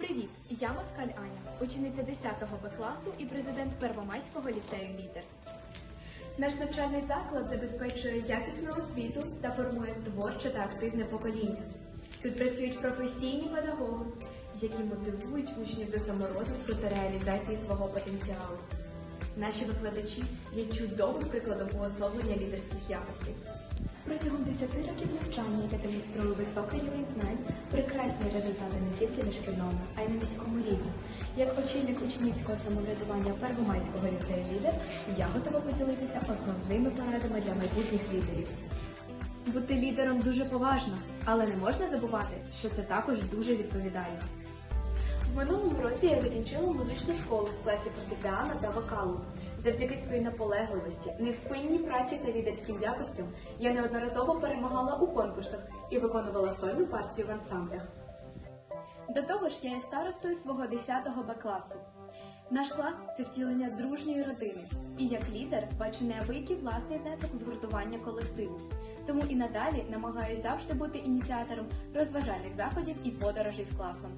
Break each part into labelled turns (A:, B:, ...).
A: Привіт! Я Москаль Аня, учениця 10 Б класу і президент Первомайського ліцею Лідер. Наш навчальний заклад забезпечує якісну освіту та формує творче та активне покоління. Тут працюють професійні педагоги, які мотивують учнів до саморозвитку та реалізації свого потенціалу. Наші викладачі є чудовим прикладом уособлення лідерських якостей. Протягом 10 років навчання, яке демонструє високий рівень знань, прекрасні результати не тільки на шкільному, а й на міському рівні. Як очільник учнівського самоврядування Первомайського ліцею лідер, я готова поділитися основними порадами для майбутніх лідерів. Бути лідером дуже поважно, але не можна забувати, що це також дуже відповідально. В минулому році я закінчила музичну школу з класів фортепіано та вокалу. Завдяки своїй наполегливості, невпинній праці та лідерським якостям я неодноразово перемагала у конкурсах і виконувала сольну партію в ансамблях. До того ж, я є старостою свого 10-го Б класу. Наш клас це втілення дружньої родини, і як лідер бачу неабиякий власний внесок згуртування колективу. Тому і надалі намагаюся завжди бути ініціатором розважальних заходів і подорожей з класом.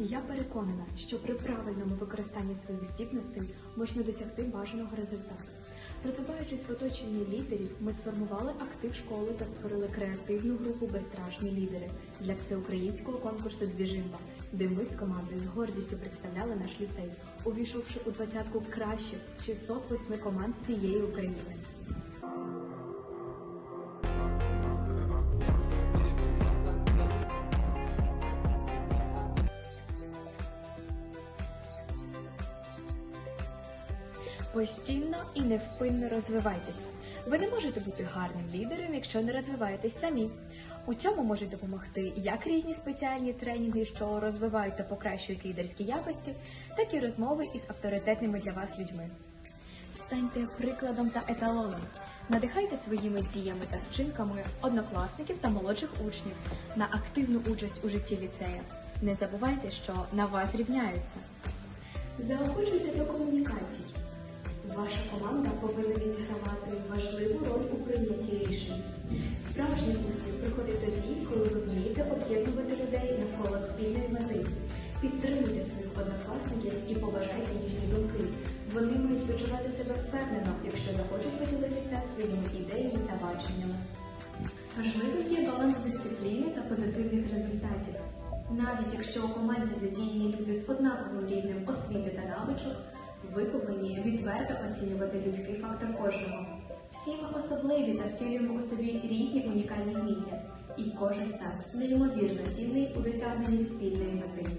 A: Я переконана, що при правильному використанні своїх здібностей можна досягти бажаного результату. Розвиваючись в оточенні лідерів, ми сформували актив школи та створили креативну групу Безстрашні лідери для всеукраїнського конкурсу Двіжимба, де ми з командою з гордістю представляли наш ліцей, увійшовши у двадцятку кращих з 608 команд цієї України. Постійно і невпинно розвивайтесь. Ви не можете бути гарним лідером, якщо не розвиваєтесь самі. У цьому можуть допомогти як різні спеціальні тренінги, що розвивають та покращують лідерські якості, так і розмови із авторитетними для вас людьми. Станьте прикладом та еталоном. Надихайте своїми діями та вчинками однокласників та молодших учнів на активну участь у житті ліцея. Не забувайте, що на вас рівняються. Заохочуйте до комунікацій. Ваша команда повинна відігравати важливу роль у прийнятті рішень. Справжній успіх приходить тоді, коли ви вмієте об'єднувати людей навколо спільної мети. Підтримуйте своїх однокласників і поважайте їхні думки. Вони мають почувати себе впевнено, якщо захочуть поділитися своїми ідеями та баченнями. Важливим є баланс дисципліни та позитивних результатів. Навіть якщо у команді задіяні люди з однаковим рівнем освіти та навичок, ви повинні відверто оцінювати людський фактор кожного. Всі ми особливі та втілюємо у собі різні унікальні вміння, і кожен з нас неймовірно цінний у досягненні спільної мети.